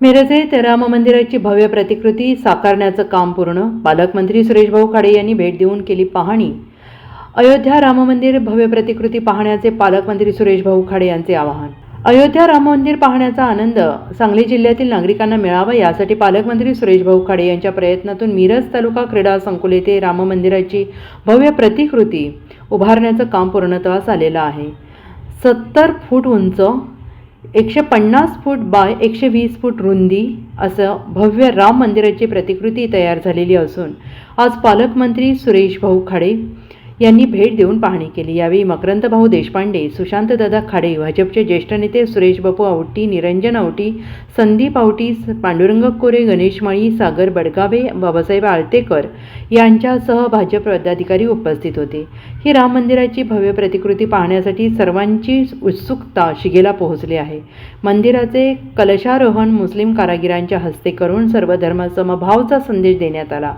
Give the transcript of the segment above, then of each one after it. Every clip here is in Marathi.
मिरजेत राम मंदिराची भव्य प्रतिकृती साकारण्याचं काम पूर्ण पालकमंत्री सुरेशभाऊ खाडे यांनी भेट देऊन केली पाहणी. अयोध्या राम मंदिर भव्य प्रतिकृती पाहण्याचे पालकमंत्री सुरेशभाऊ खाडे यांचे आवाहन. अयोध्या राम मंदिर पाहण्याचा आनंद सांगली जिल्ह्यातील नागरिकांना मिळावा यासाठी पालकमंत्री सुरेशभाऊ खाडे यांच्या प्रयत्नातून मिरज तालुका क्रीडा संकुल येथे राम मंदिराची भव्य प्रतिकृती उभारण्याचं काम पूर्णत्वास आलेलं आहे. सत्तर फूट उंच एकशे पन्नास फूट बाय एकशे वीस फूट रुंदी असं भव्य राम मंदिराची प्रतिकृती तयार झालेली असून आज पालकमंत्री सुरेश भाऊ खाडे यांनी भेट देऊन पाहणी केली. यावेळी मकरंद भाऊ देशपांडे सुशांतदादा खाडे भाजपचे ज्येष्ठ नेते सुरेश बापू आवटी निरंजन आवटी संदीप आवटी पांडुरंग कोरे गणेश माळी सागर बडगावे बाबासाहेब आळतेकर यांच्यासह भाजप पदाधिकारी उपस्थित होते. ही राम मंदिराची भव्य प्रतिकृती पाहण्यासाठी सर्वांची उत्सुकता शिगेला पोहोचली आहे. मंदिराचे कलशारोहण मुस्लिम कारागिरांच्या हस्ते करून सर्व धर्मसमभावचा संदेश देण्यात आला.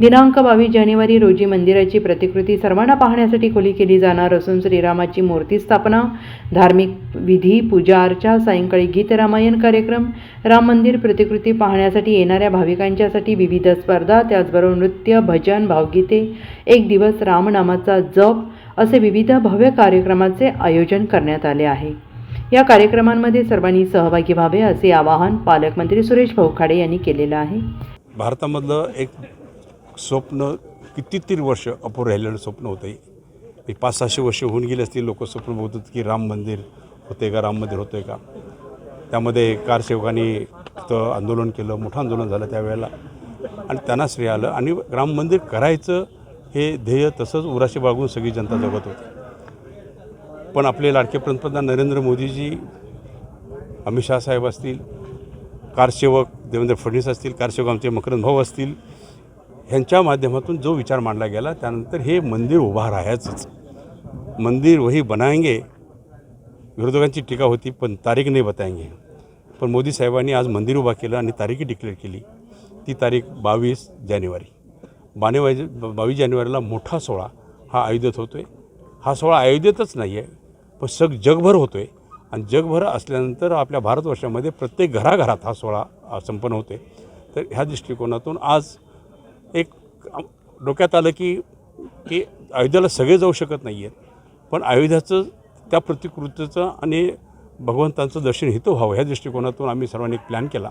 दिनांक बावीस जानेवारी रोजी मंदिराची प्रतिकृती सर्वांना पाहण्यासाठी खुली केली जाणार असून श्रीरामाची मूर्ती स्थापना धार्मिक विधी पूजा अर्चा सायंकाळी गीतरामायण कार्यक्रम राम मंदिर प्रतिकृती पाहण्यासाठी येणाऱ्या भाविकांच्यासाठी विविध स्पर्धा त्याचबरोबर नृत्य भजन भावगीते एक दिवस रामनामाचा जप असे विविध भव्य कार्यक्रमाचे आयोजन करण्यात आले आहे. या कार्यक्रमांमध्ये सर्वांनी सहभागी व्हावे असे आवाहन पालकमंत्री सुरेश भाऊ खाडे यांनी केलेलं आहे. भारतामधलं एक स्वप्न कितीतरी वर्ष अपूर राहिलेलं स्वप्न होतं. हे. पाच सहाशे वर्ष होऊन गेले असतील लोक स्वप्न बघतात की राम मंदिर होते का राम मंदिर होतं का? त्यामध्ये कारसेवकांनी तिथं आंदोलन केलं मोठं आंदोलन झालं त्यावेळेला. आणि त्यांना श्रेय आलं. आणि राम मंदिर करायचं हे ध्येय तसंच उराशी बाळगून सगळी जनता जगत होती. पण आपले लाडके पंतप्रधान नरेंद्र मोदीजी अमित शाह साहेब असतील कारसेवक देवेंद्र फडणवीस असतील कारसेवक आमचे मकरंद भाऊ असतील ह्यांच्या माध्यमातून जो विचार मांडला गेला त्यानंतर हे मंदिर उभा राहायचंच. मंदिर वही बनाएंगे विरोधकांची टीका होती पण तारीख नाही बताएंगे. पण मोदी साहेबांनी आज मंदिर उभा केलं आणि तारीखही डिक्लेअर केली. ती तारीख बावीस जानेवारी. बानेवारी बावीस जानेवारीला मोठा सोहळा हा अयोध्येत होतो आहे हा सोहळा अयोध्येतच नाही आहे पण सग जगभर होतो आहे आणि जगभर असल्यानंतर आपल्या भारतवर्षामध्ये प्रत्येक घराघरात हा सोहळा संपन्न संपन्न होते तर ह्या दृष्टिकोनातून आज एक डोक्यात आलं की की अयोध्याला सगळे जाऊ शकत नाही आहेत पण अयोध्याचं त्या प्रतिकृतीचं आणि भगवंतांचं दर्शन हितं व्हावं ह्या दृष्टिकोनातून आम्ही सर्वांनी एक प्लॅन केला.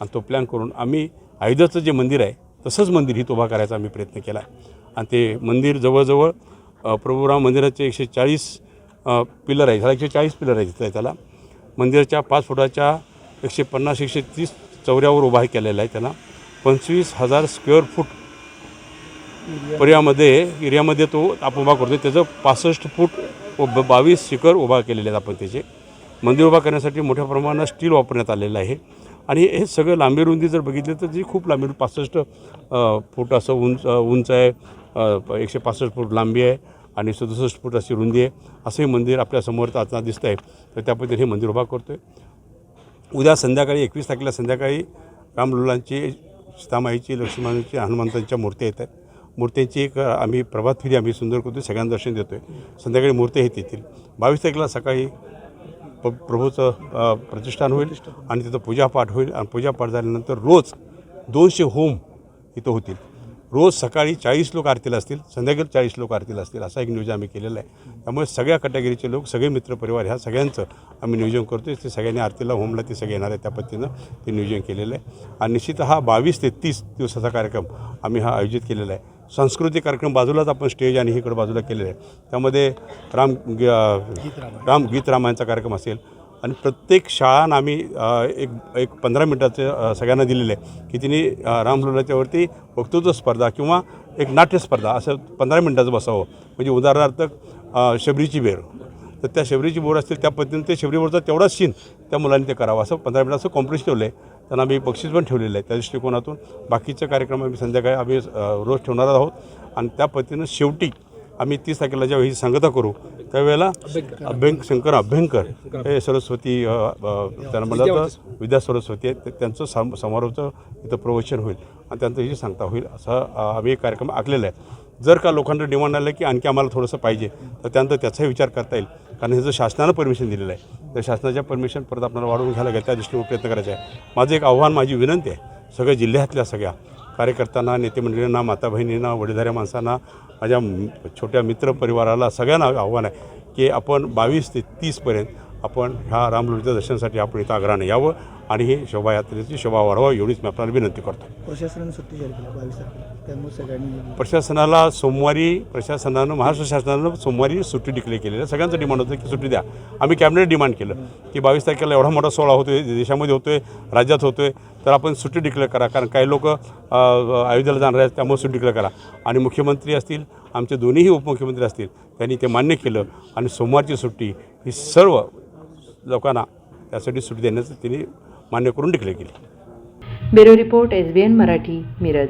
आणि तो प्लॅन करून आम्ही अयोध्याचं जे मंदिर आहे तसंच मंदिर हित उभा करायचा आम्ही प्रयत्न केला. आणि ते मंदिर जवळजवळ प्रभुराम मंदिराचे एकशे चाळीस पिलर आहे त्याला एकशे चाळीस पिलर आहे तिथं त्याला. मंदिराच्या पाच फुटाच्या एकशे पन्नास एकशे तीस चौऱ्यावर उभा केलेला आहे त्याला. पंचवीस हजार स्क्वेअर फूट पर्यामध्ये एरियामध्ये तो आपण उभा करतो त्याचं पासष्ट फूट बावीस शिखर उभा केलेले आहेत आपण त्याचे. मंदिर उभा करण्यासाठी मोठ्या प्रमाणात स्टील वापरण्यात आलेलं आहे. आणि हे सगळं लांबी रुंदी जर बघितली तर जी खूप लांबी पासष्ट फूट असं उंच उंच आहे. एकशे पासष्ट फूट लांबी आहे आणि सदुसष्ट फूट अशी रुंदी आहे. असं हे मंदिर आपल्यासमोर आता दिसतं आहे. तर त्या पद्धतीने हे मंदिर उभा करतो आहे उद्या संध्याकाळी एकवीस तारखेला संध्याकाळी रामलुलांची सीतामाईची लक्ष्मणाची हनुमंतांच्या मूर्त्या येत आहेत. मूर्त्यांची एक आम्ही प्रभात फेरी आम्ही सुंदर करतो सगळ्यांना दर्शन देतो आहे संध्याकाळी मूर्त्या येत येतील बावीस तारखेला सकाळी प प्रभूचं प्रतिष्ठान होईल आणि तिथं पूजापाठ होईल. आणि पूजापाठ झाल्यानंतर रोज दोनशे होम इथं होतील. रोज सकाळी चाळीस लोक आरतीला असतील संध्याकाळी चाळीस लोक आरतीला असतील असा एक नियोजन आम्ही केलेलं आहे. त्यामुळे सगळ्या कॅटेगरीचे लोक सगळे मित्रपरिवार ह्या सगळ्यांचं आम्ही नियोजन करतो ते सगळ्यांनी आरतीला होमला ते सगळे येणार आहे त्या पद्धतीनं ते नियोजन केलेलं आहे. आणि निश्चित हा बावीस ते तीस दिवसाचा कार्यक्रम आम्ही हा आयोजित केलेला आहे. सांस्कृतिक कार्यक्रम बाजूलाच आपण स्टेज आणि इकडं बाजूला केलेलं आहे त्यामध्ये राम राम गीत रामायणचा कार्यक्रम असेल. आणि प्रत्येक शाळांना आम्ही एक एक पंधरा मिनटाचं सगळ्यांना दिलेलं आहे की तिने अ, रामलुलाच्यावरती वक्तृत्व स्पर्धा किंवा एक नाट्यस्पर्धा असं पंधरा मिनटाचं बसावं. म्हणजे उदाहरणार्थ शबरीची बेर. तर त्या शबरीची बोर असतील त्या पद्धतीने ते शबरीवरचा तेवढाच सीन त्या मुलांनी ते करावं असं पंधरा मिनिटाचं कॉम्पिटिशन ठेवलं आहे त्यांना आम्ही बक्षीस पण ठेवलेलं आहे त्या दृष्टिकोनातून. बाकीचे कार्यक्रम आम्ही संध्याकाळी आम्ही रोज ठेवणार आहोत. आणि त्या पद्धतीनं शेवटी आम्ही तीस तारखेला जेव्हा ही सांगता करू त्यावेळेला अभ्यंक शंकर अभ्यंकर हे सरस्वती त्यांना म्हणलं जातं विद्या सरस्वती आहे. ते- त्यांचं सम समारोहाचं इथं प्रवचन होईल. आणि त्यांचं ही सांगता होईल असा आम्ही एक कार्यक्रम आखलेला आहे. जर का लोकांना डिमांड आलं की आणखी आम्हाला थोडंसं पाहिजे तर त्यानंतर त्याचाही विचार करता येईल. कारण हे जर शासनानं परमिशन दिलेलं आहे तर शासनाच्या परमिशन परत आपल्याला वाढवून घ्यायला लागेल. त्या दृष्टीने प्रयत्न करायचा आहे. माझं एक आव्हान माझी विनंती आहे सगळ्या जिल्ह्यातल्या सगळ्या कार्यकर्त्यांना नेतेमंडळींना माता बहिणींना वडीलधाऱ्या माणसांना माझ्या छोट्या मित्र परिवाराला सगळ्यांना आव्हान आहे की आपण बावीस ते तीसपर्यंत आपण ह्या रामलुलीच्या दर्शनासाठी आपण इथं आग्रहाने यावं आणि ही शोभायात्रेची शोभा वाढवावी एवढीच मी आपल्याला विनंती करतो. प्रशासनाने सुट्टी जाहीर केली बावीस तारखेला. त्यामुळे सगळ्यांनी प्रशासनाला सोमवारी प्रशासनानं महाराष्ट्र शासनानं सोमवारी सुट्टी डिक्लेअर केलेली आहे. सगळ्यांचं डिमांड होतं की सुट्टी द्या. आम्ही कॅबिनेट डिमांड केलं की बावीस तारखेला एवढा मोठा सोहळा होतोय देशामध्ये होतोय राज्यात होतोय तर आपण सुट्टी डिक्लेअर करा. कारण काही लोक अयोध्येला जाणार आहेत त्यामुळे सुट्टी डिक्लेअर करा. आणि मुख्यमंत्री असतील आमचे दोन्हीही उपमुख्यमंत्री असतील त्यांनी ते मान्य केलं. आणि सोमवारची सुट्टी ही सर्व लोकांना त्यासाठी सुट देण्याचं त्यांनी मान्य करून डिक्लेअर केली. Bureau report S B N Marathi Miraj.